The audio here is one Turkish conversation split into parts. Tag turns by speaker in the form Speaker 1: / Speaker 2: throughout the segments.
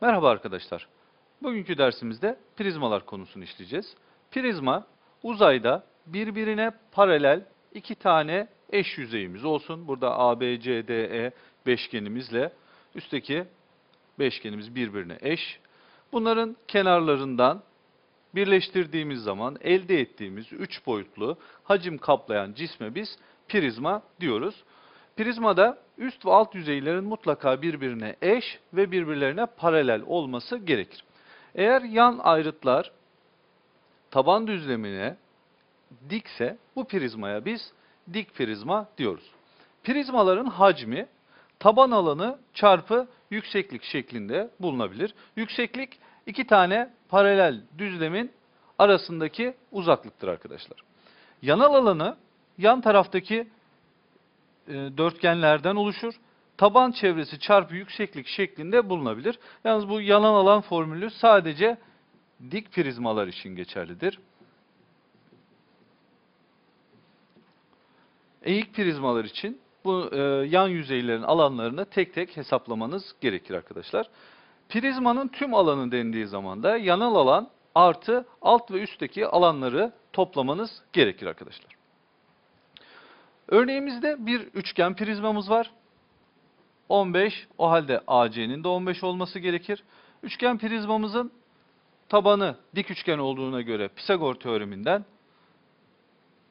Speaker 1: Merhaba arkadaşlar. Bugünkü dersimizde prizmalar konusunu işleyeceğiz. Prizma, uzayda birbirine paralel iki tane eş yüzeyimiz olsun. Burada ABCDE beşgenimizle üstteki beşgenimiz birbirine eş. Bunların kenarlarından birleştirdiğimiz zaman elde ettiğimiz üç boyutlu hacim kaplayan cisme biz prizma diyoruz. Prizmada üst ve alt yüzeylerin mutlaka birbirine eş ve birbirlerine paralel olması gerekir. Eğer yan ayrıtlar taban düzlemine dikse bu prizmaya biz dik prizma diyoruz. Prizmaların hacmi taban alanı çarpı yükseklik şeklinde bulunabilir. Yükseklik iki tane paralel düzlemin arasındaki uzaklıktır arkadaşlar. Yanal alanı yan taraftaki dörtgenlerden oluşur. Taban çevresi çarpı yükseklik şeklinde bulunabilir. Yalnız bu yalan alan formülü sadece dik prizmalar için geçerlidir. Eğik prizmalar için bu e, yan yüzeylerin alanlarını tek tek hesaplamanız gerekir arkadaşlar. Prizmanın tüm alanı dendiği zaman da yanal alan artı alt ve üstteki alanları toplamanız gerekir arkadaşlar. Örneğimizde bir üçgen prizmamız var. 15, o halde AC'nin de 15 olması gerekir. Üçgen prizmamızın tabanı dik üçgen olduğuna göre Pisagor teoreminden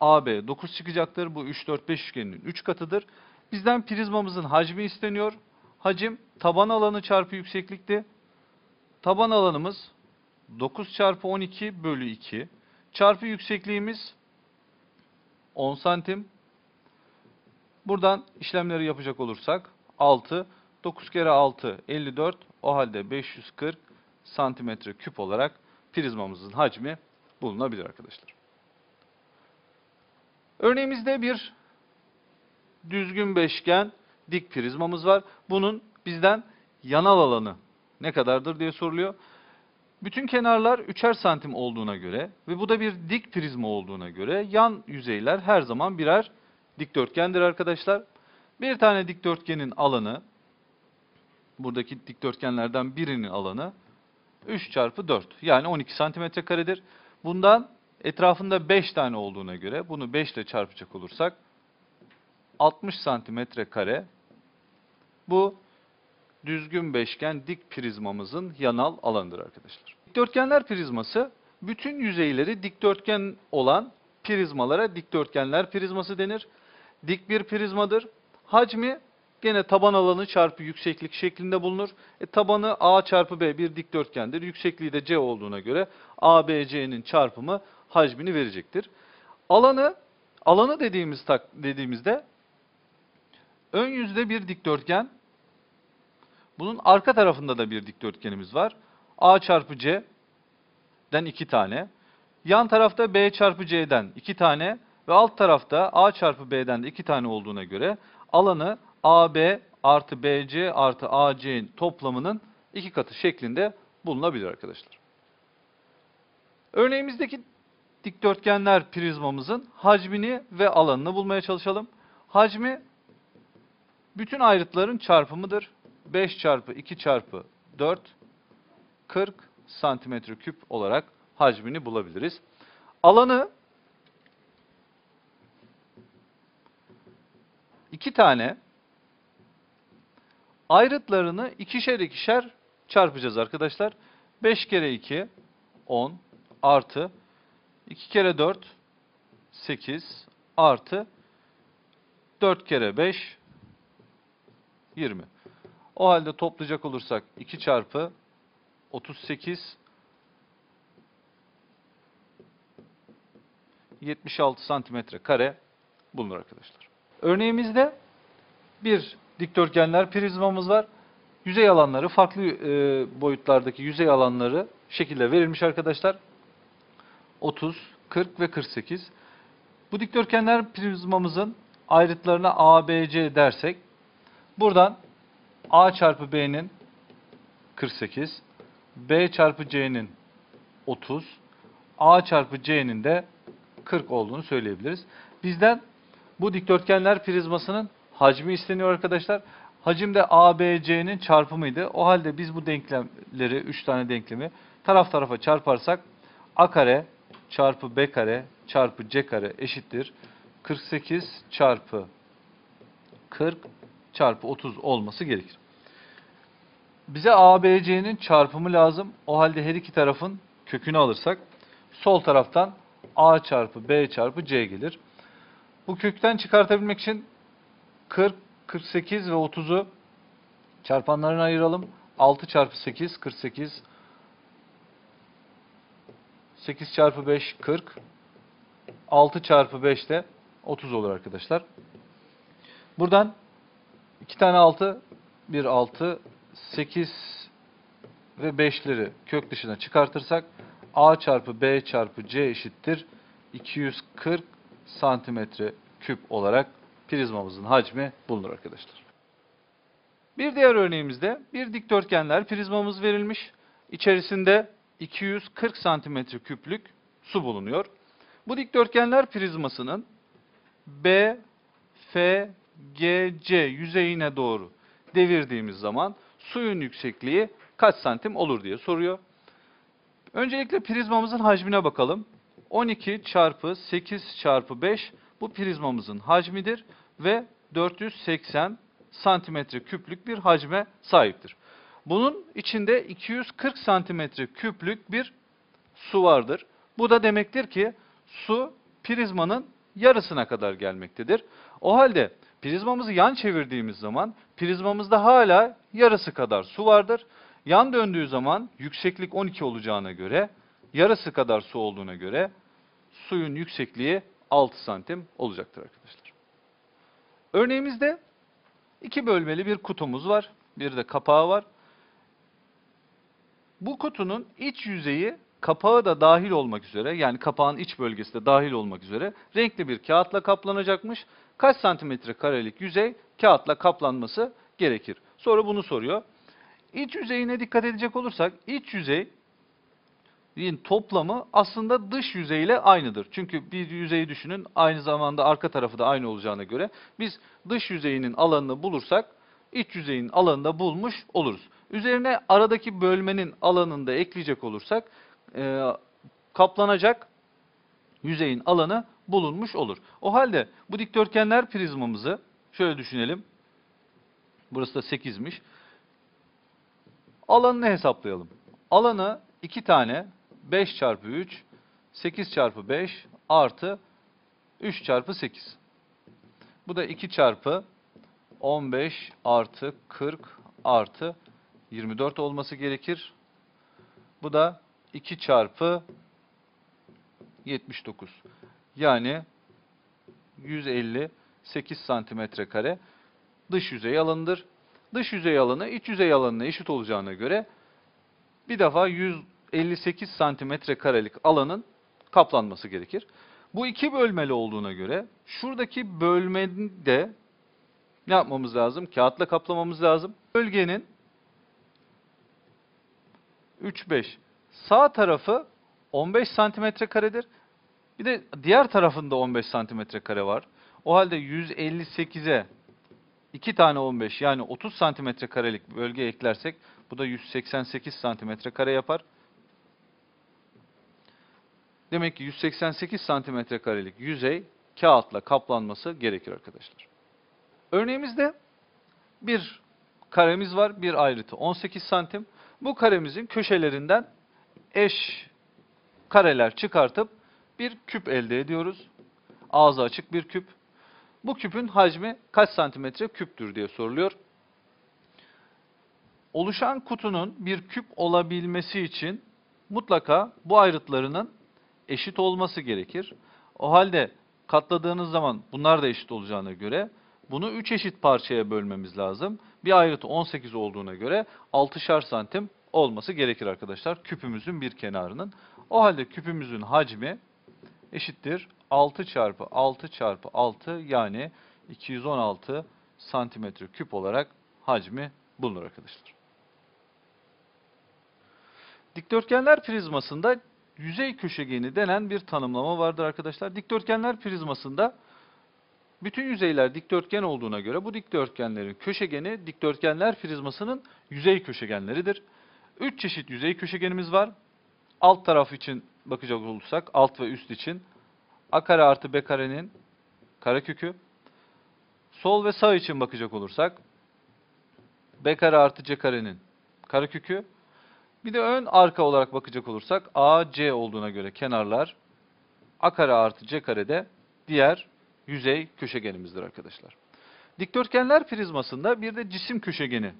Speaker 1: AB 9 çıkacaktır. Bu 3, 4, 5 üçgeninin 3 katıdır. Bizden prizmamızın hacmi isteniyor. Hacim taban alanı çarpı yükseklikti. Taban alanımız 9 çarpı 12 bölü 2 çarpı yüksekliğimiz 10 santim. Buradan işlemleri yapacak olursak 6, 9 kere 6, 54, o halde 540 santimetre küp olarak prizmamızın hacmi bulunabilir arkadaşlar. Örneğimizde bir düzgün beşgen dik prizmamız var. Bunun bizden yanal alanı ne kadardır diye soruluyor. Bütün kenarlar 3'er santim olduğuna göre ve bu da bir dik prizma olduğuna göre yan yüzeyler her zaman birer dikdörtgendir arkadaşlar. Bir tane dikdörtgenin alanı, buradaki dikdörtgenlerden birinin alanı 3 çarpı 4 yani 12 santimetre karedir. Bundan etrafında 5 tane olduğuna göre bunu 5 ile çarpacak olursak 60 santimetre kare bu düzgün beşgen dik prizmamızın yanal alanıdır arkadaşlar. Dikdörtgenler prizması bütün yüzeyleri dikdörtgen olan prizmalara dikdörtgenler prizması denir. Dik bir prizmadır. Hacmi gene taban alanı çarpı yükseklik şeklinde bulunur. E, tabanı A çarpı B bir dikdörtgendir. Yüksekliği de C olduğuna göre ABC'nin çarpımı hacmini verecektir. Alanı alanı dediğimiz tak, dediğimizde ön yüzde bir dikdörtgen. Bunun arka tarafında da bir dikdörtgenimiz var. A çarpı C'den iki tane. Yan tarafta B çarpı C'den iki tane ve alt tarafta A çarpı B'den de iki tane olduğuna göre alanı AB artı BC artı AC'nin toplamının iki katı şeklinde bulunabilir arkadaşlar. Örneğimizdeki dikdörtgenler prizmamızın hacmini ve alanını bulmaya çalışalım. Hacmi bütün ayrıtların çarpımıdır. 5 çarpı 2 çarpı 4 40 santimetre küp olarak hacmini bulabiliriz. Alanı iki tane ayrıtlarını ikişer ikişer çarpacağız arkadaşlar. 5 kere 2 10 artı 2 kere 4 8 artı 4 kere 5 20. O halde toplayacak olursak 2 çarpı 38 76 santimetre kare bulunur arkadaşlar. Örneğimizde bir dikdörtgenler prizmamız var. Yüzey alanları farklı e, boyutlardaki yüzey alanları şekilde verilmiş arkadaşlar. 30, 40 ve 48. Bu dikdörtgenler prizmamızın ayrıtlarına A, B, C dersek buradan A çarpı B'nin 48, B çarpı C'nin 30, A çarpı C'nin de 40 olduğunu söyleyebiliriz. Bizden bu dikdörtgenler prizmasının hacmi isteniyor arkadaşlar. Hacim de ABC'nin çarpımıydı. O halde biz bu denklemleri, 3 tane denklemi taraf tarafa çarparsak A kare çarpı B kare çarpı C kare eşittir. 48 çarpı 40 çarpı 30 olması gerekir. Bize ABC'nin çarpımı lazım. O halde her iki tarafın kökünü alırsak sol taraftan A çarpı B çarpı C gelir. Bu kökten çıkartabilmek için 40, 48 ve 30'u çarpanlarına ayıralım. 6 çarpı 8, 48. 8 çarpı 5, 40. 6 çarpı 5 de 30 olur arkadaşlar. Buradan 2 tane 6, 1 6, 8 ve 5'leri kök dışına çıkartırsak A çarpı B çarpı C eşittir 240 santimetre küp olarak prizmamızın hacmi bulunur arkadaşlar. Bir diğer örneğimizde bir dikdörtgenler prizmamız verilmiş. İçerisinde 240 santimetre küplük su bulunuyor. Bu dikdörtgenler prizmasının B, F, G, C yüzeyine doğru devirdiğimiz zaman suyun yüksekliği kaç santim olur diye soruyor. Öncelikle prizmamızın hacmine bakalım. 12 çarpı 8 çarpı 5 bu prizmamızın hacmidir ve 480 santimetre küplük bir hacme sahiptir. Bunun içinde 240 santimetre küplük bir su vardır. Bu da demektir ki su prizmanın yarısına kadar gelmektedir. O halde prizmamızı yan çevirdiğimiz zaman prizmamızda hala yarısı kadar su vardır. Yan döndüğü zaman yükseklik 12 olacağına göre yarısı kadar su olduğuna göre suyun yüksekliği 6 santim olacaktır arkadaşlar. Örneğimizde iki bölmeli bir kutumuz var. Bir de kapağı var. Bu kutunun iç yüzeyi kapağı da dahil olmak üzere yani kapağın iç bölgesi de dahil olmak üzere renkli bir kağıtla kaplanacakmış. Kaç santimetre karelik yüzey kağıtla kaplanması gerekir? Sonra bunu soruyor. İç yüzeyine dikkat edecek olursak iç yüzey toplamı aslında dış yüzeyle aynıdır. Çünkü bir yüzeyi düşünün aynı zamanda arka tarafı da aynı olacağına göre biz dış yüzeyinin alanını bulursak iç yüzeyin alanını da bulmuş oluruz. Üzerine aradaki bölmenin alanını da ekleyecek olursak e, kaplanacak yüzeyin alanı bulunmuş olur. O halde bu dikdörtgenler prizmamızı şöyle düşünelim. Burası da 8'miş. Alanını hesaplayalım. Alanı 2 tane 5 çarpı 3, 8 çarpı 5 artı 3 çarpı 8. Bu da 2 çarpı 15 artı 40 artı 24 olması gerekir. Bu da 2 çarpı 79. Yani 158 santimetre kare dış yüzey alanıdır. Dış yüzey alanı iç yüzey alanına eşit olacağına göre bir defa 158 santimetre karelik alanın kaplanması gerekir. Bu iki bölmeli olduğuna göre şuradaki bölmenin de ne yapmamız lazım? Kağıtla kaplamamız lazım. Bölgenin 3, 5. Sağ tarafı 15 santimetre karedir. Bir de diğer tarafında 15 santimetre kare var. O halde 158'e 2 tane 15 yani 30 santimetre karelik bölge eklersek bu da 188 santimetre kare yapar. Demek ki 188 santimetre karelik yüzey kağıtla kaplanması gerekir arkadaşlar. Örneğimizde bir karemiz var. Bir ayrıtı 18 santim. Bu karemizin köşelerinden eş kareler çıkartıp bir küp elde ediyoruz. Ağzı açık bir küp. Bu küpün hacmi kaç santimetre küptür diye soruluyor. Oluşan kutunun bir küp olabilmesi için mutlaka bu ayrıtlarının eşit olması gerekir. O halde katladığınız zaman bunlar da eşit olacağına göre bunu 3 eşit parçaya bölmemiz lazım. Bir ayrıtı 18 olduğuna göre 6'şar santim olması gerekir arkadaşlar küpümüzün bir kenarının. O halde küpümüzün hacmi eşittir 6 çarpı 6 çarpı 6 yani 216 santimetre küp olarak hacmi bulunur arkadaşlar. Dikdörtgenler prizmasında yüzey köşegeni denen bir tanımlama vardır arkadaşlar. Dikdörtgenler prizmasında Bütün yüzeyler dikdörtgen olduğuna göre bu dikdörtgenlerin köşegeni dikdörtgenler prizmasının yüzey köşegenleridir. Üç çeşit yüzey köşegenimiz var. Alt taraf için bakacak olursak, alt ve üst için a kare artı b karenin karekökü. Sol ve sağ için bakacak olursak b kare artı c karenin karekökü. Bir de ön arka olarak bakacak olursak AC olduğuna göre kenarlar a kare artı c kare de diğer yüzey köşegenimizdir arkadaşlar. Dikdörtgenler prizmasında bir de cisim köşegeni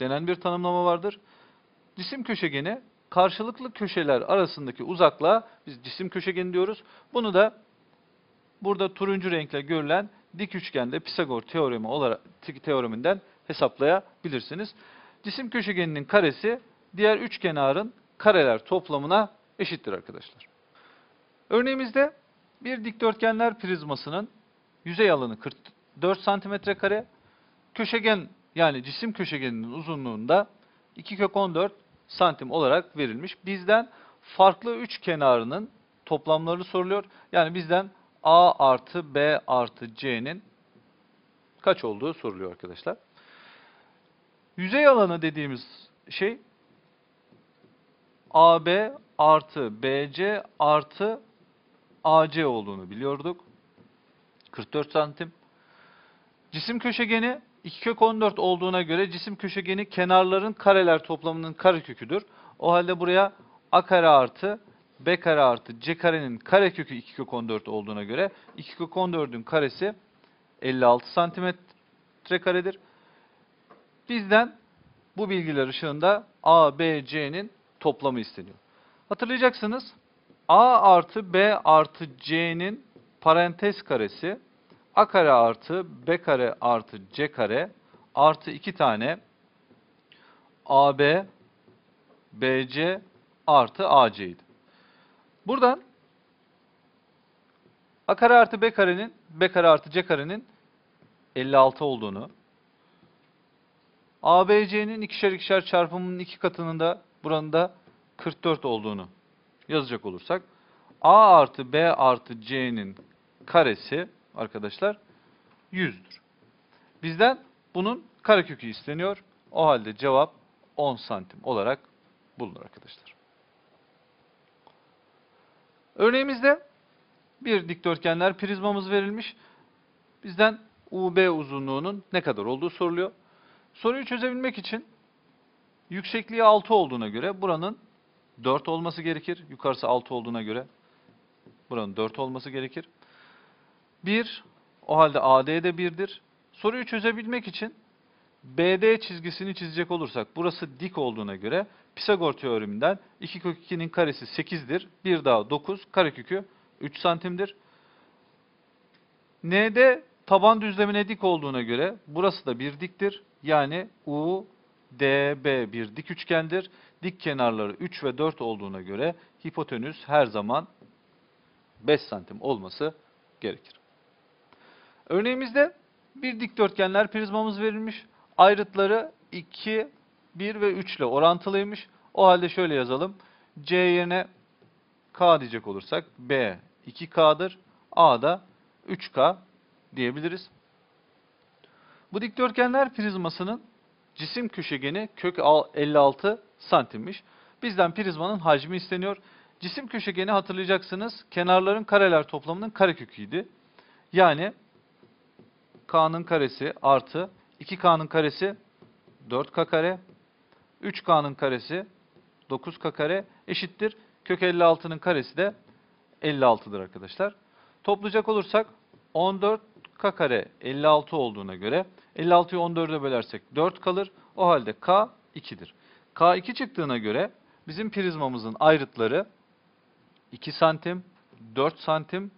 Speaker 1: denen bir tanımlama vardır. Cisim köşegeni karşılıklı köşeler arasındaki uzaklığa biz cisim köşegeni diyoruz. Bunu da burada turuncu renkle görülen dik üçgende Pisagor teoremi olarak teoreminden hesaplayabilirsiniz. Cisim köşegeninin karesi diğer üç kenarın kareler toplamına eşittir arkadaşlar. Örneğimizde bir dikdörtgenler prizmasının yüzey alanı 44 santimetre kare, köşegen yani cisim köşegeninin uzunluğunda 2 kök 14 santim olarak verilmiş. Bizden farklı üç kenarının toplamları soruluyor. Yani bizden A artı B artı C'nin kaç olduğu soruluyor arkadaşlar. Yüzey alanı dediğimiz şey AB artı BC artı AC olduğunu biliyorduk. 44 santim. Cisim köşegeni 2 kök 14 olduğuna göre cisim köşegeni kenarların kareler toplamının kareköküdür. O halde buraya a kare artı b kare artı c karenin karekökü 2 kök 14 olduğuna göre 2 kök 14'ün karesi 56 santimetre karedir. Bizden bu bilgiler ışığında a, b, c'nin toplamı isteniyor. Hatırlayacaksınız a artı b artı c'nin parantez karesi a kare artı b kare artı c kare artı iki tane ab bc artı ac'ydi. Buradan a kare artı b karenin b kare artı c karenin 56 olduğunu ABC'nin ikişer ikişer çarpımının iki katının da buranın da 44 olduğunu yazacak olursak A artı B artı C'nin karesi arkadaşlar 100'dür. Bizden bunun karekökü isteniyor. O halde cevap 10 santim olarak bulunur arkadaşlar. Örneğimizde bir dikdörtgenler prizmamız verilmiş. Bizden UB uzunluğunun ne kadar olduğu soruluyor. Soruyu çözebilmek için yüksekliği 6 olduğuna göre buranın 4 olması gerekir. Yukarısı 6 olduğuna göre buranın 4 olması gerekir. 1, o halde AD de 1'dir. Soruyu çözebilmek için BD çizgisini çizecek olursak, burası dik olduğuna göre Pisagor teoreminden 2 kök 2'nin karesi 8'dir. 1 daha 9, karekökü 3 santimdir. ND taban düzlemine dik olduğuna göre burası da bir diktir. Yani UDB bir dik üçgendir. Dik kenarları 3 ve 4 olduğuna göre hipotenüs her zaman 5 santim olması gerekir. Örneğimizde bir dikdörtgenler prizmamız verilmiş. Ayrıtları 2, 1 ve 3 ile orantılıymış. O halde şöyle yazalım. C yerine K diyecek olursak B 2K'dır. A da 3K diyebiliriz. Bu dikdörtgenler prizmasının cisim köşegeni kök 56 santimmiş. Bizden prizmanın hacmi isteniyor. Cisim köşegeni hatırlayacaksınız kenarların kareler toplamının kareköküydü. Yani k'nın karesi artı 2k'nın karesi 4k kare, 3k'nın karesi 9k kare eşittir. Kök 56'nın karesi de 56'dır arkadaşlar. Toplayacak olursak 14 k kare 56 olduğuna göre 56'yı 14'e bölersek 4 kalır. O halde k 2'dir. k 2 çıktığına göre bizim prizmamızın ayrıtları 2 santim, 4 santim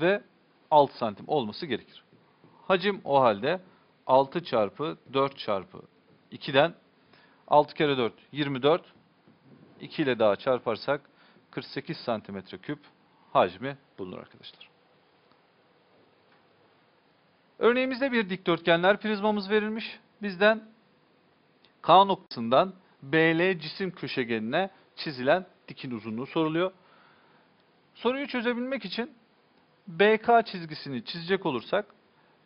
Speaker 1: ve 6 santim olması gerekir. Hacim o halde 6 çarpı 4 çarpı 2'den 6 kere 4 24 2 ile daha çarparsak 48 santimetre küp hacmi bulunur arkadaşlar. Örneğimizde bir dikdörtgenler prizmamız verilmiş. Bizden K noktasından BL cisim köşegenine çizilen dikin uzunluğu soruluyor. Soruyu çözebilmek için BK çizgisini çizecek olursak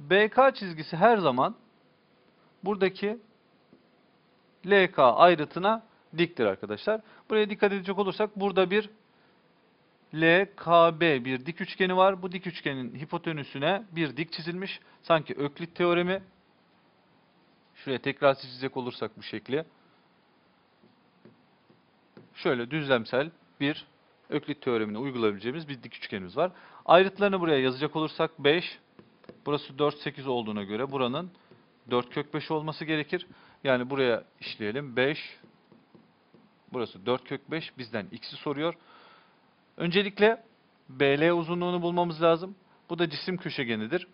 Speaker 1: BK çizgisi her zaman buradaki LK ayrıtına diktir arkadaşlar. Buraya dikkat edecek olursak burada bir LKB bir dik üçgeni var. Bu dik üçgenin hipotenüsüne bir dik çizilmiş. Sanki Öklit teoremi. Şuraya tekrar çizecek olursak bu şekli. Şöyle düzlemsel bir Öklit teoremini uygulayabileceğimiz bir dik üçgenimiz var. Ayrıtlarını buraya yazacak olursak 5. Burası 4, 8 olduğuna göre buranın 4 kök 5 olması gerekir. Yani buraya işleyelim. 5. Burası 4 kök 5. Bizden x'i soruyor. Öncelikle BL uzunluğunu bulmamız lazım. Bu da cisim köşegenidir.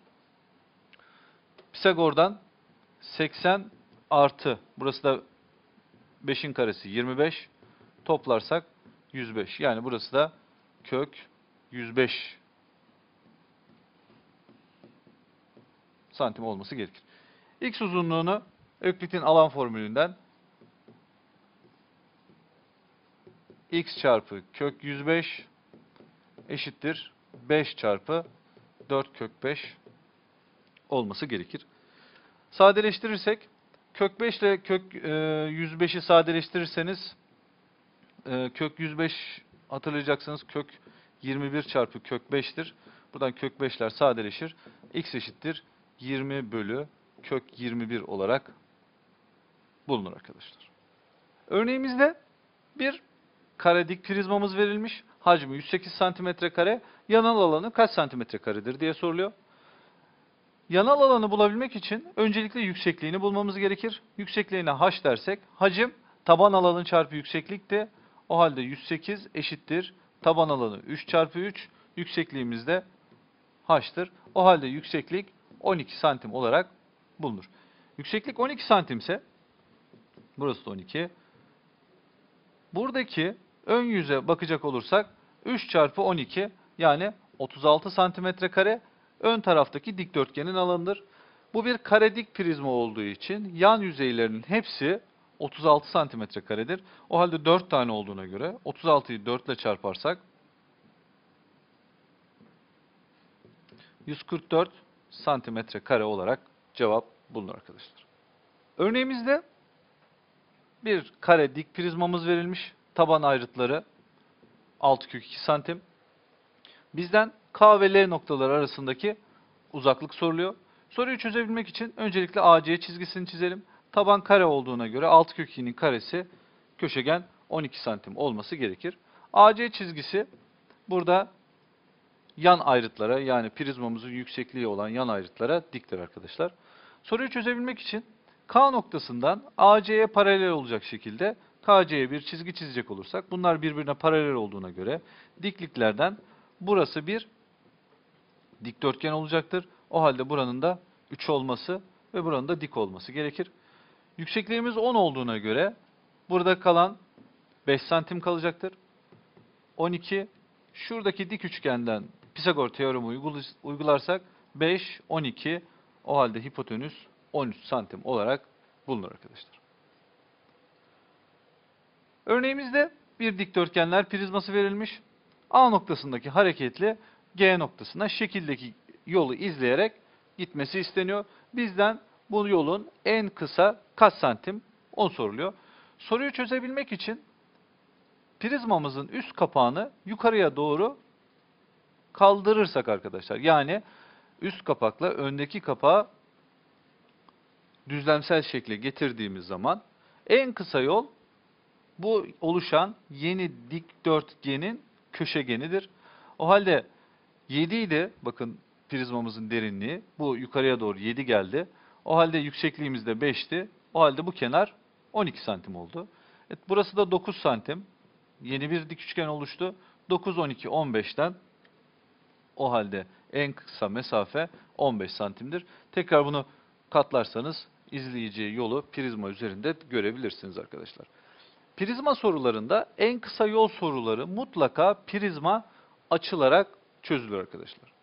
Speaker 1: Pisagor'dan 80 artı, burası da 5'in karesi 25. Toplarsak 105. Yani burası da kök 105 santim olması gerekir. X uzunluğunu Öklit'in alan formülünden x çarpı kök 105 eşittir 5 çarpı 4 kök 5 olması gerekir. Sadeleştirirsek kök 5 ile kök e, 105'i sadeleştirirseniz e, kök 105 hatırlayacaksınız kök 21 çarpı kök 5'tir. Buradan kök 5'ler sadeleşir. x eşittir 20 bölü kök 21 olarak bulunur arkadaşlar. Örneğimizde bir kare dik prizmamız verilmiş. Hacmi 108 santimetre kare. Yanal alanı kaç santimetre karedir diye soruluyor. Yanal alanı bulabilmek için öncelikle yüksekliğini bulmamız gerekir. Yüksekliğine h dersek hacim taban alanı çarpı yükseklikti. O halde 108 eşittir. Taban alanı 3 çarpı 3. Yüksekliğimiz de h'tır. O halde yükseklik 12 santim olarak bulunur. Yükseklik 12 santimse burası da 12. Buradaki ön yüze bakacak olursak 3 çarpı 12 yani 36 santimetre kare ön taraftaki dikdörtgenin alanıdır. Bu bir kare dik prizma olduğu için yan yüzeylerinin hepsi 36 santimetre karedir. O halde 4 tane olduğuna göre 36'yı 4 ile çarparsak 144 santimetre kare olarak cevap bulunur arkadaşlar. Örneğimizde bir kare dik prizmamız verilmiş. Taban ayrıtları 6 kök 2 santim. Bizden K ve L noktaları arasındaki uzaklık soruluyor. Soruyu çözebilmek için öncelikle AC çizgisini çizelim. Taban kare olduğuna göre 6 kök 2'nin karesi köşegen 12 santim olması gerekir. AC çizgisi burada yan ayrıtlara yani prizmamızın yüksekliği olan yan ayrıtlara diktir arkadaşlar. Soruyu çözebilmek için K noktasından AC'ye paralel olacak şekilde KC'ye bir çizgi çizecek olursak bunlar birbirine paralel olduğuna göre dikliklerden burası bir dikdörtgen olacaktır. O halde buranın da 3 olması ve buranın da dik olması gerekir. Yüksekliğimiz 10 olduğuna göre burada kalan 5 santim kalacaktır. 12 şuradaki dik üçgenden Pisagor teoremi uygularsak 5, 12 o halde hipotenüs 13 santim olarak bulunur arkadaşlar. Örneğimizde bir dikdörtgenler prizması verilmiş. A noktasındaki hareketli G noktasına şekildeki yolu izleyerek gitmesi isteniyor. Bizden bu yolun en kısa kaç santim onu soruluyor. Soruyu çözebilmek için prizmamızın üst kapağını yukarıya doğru kaldırırsak arkadaşlar yani üst kapakla öndeki kapağı düzlemsel şekle getirdiğimiz zaman en kısa yol bu oluşan yeni dikdörtgenin köşegenidir. O halde 7 idi bakın prizmamızın derinliği. Bu yukarıya doğru 7 geldi. O halde yüksekliğimiz de 5'ti. O halde bu kenar 12 santim oldu. Evet, burası da 9 santim. Yeni bir dik üçgen oluştu. 9, 12, 15'ten o halde en kısa mesafe 15 santimdir. Tekrar bunu katlarsanız izleyeceği yolu prizma üzerinde görebilirsiniz arkadaşlar. Prizma sorularında en kısa yol soruları mutlaka prizma açılarak çözülür arkadaşlar.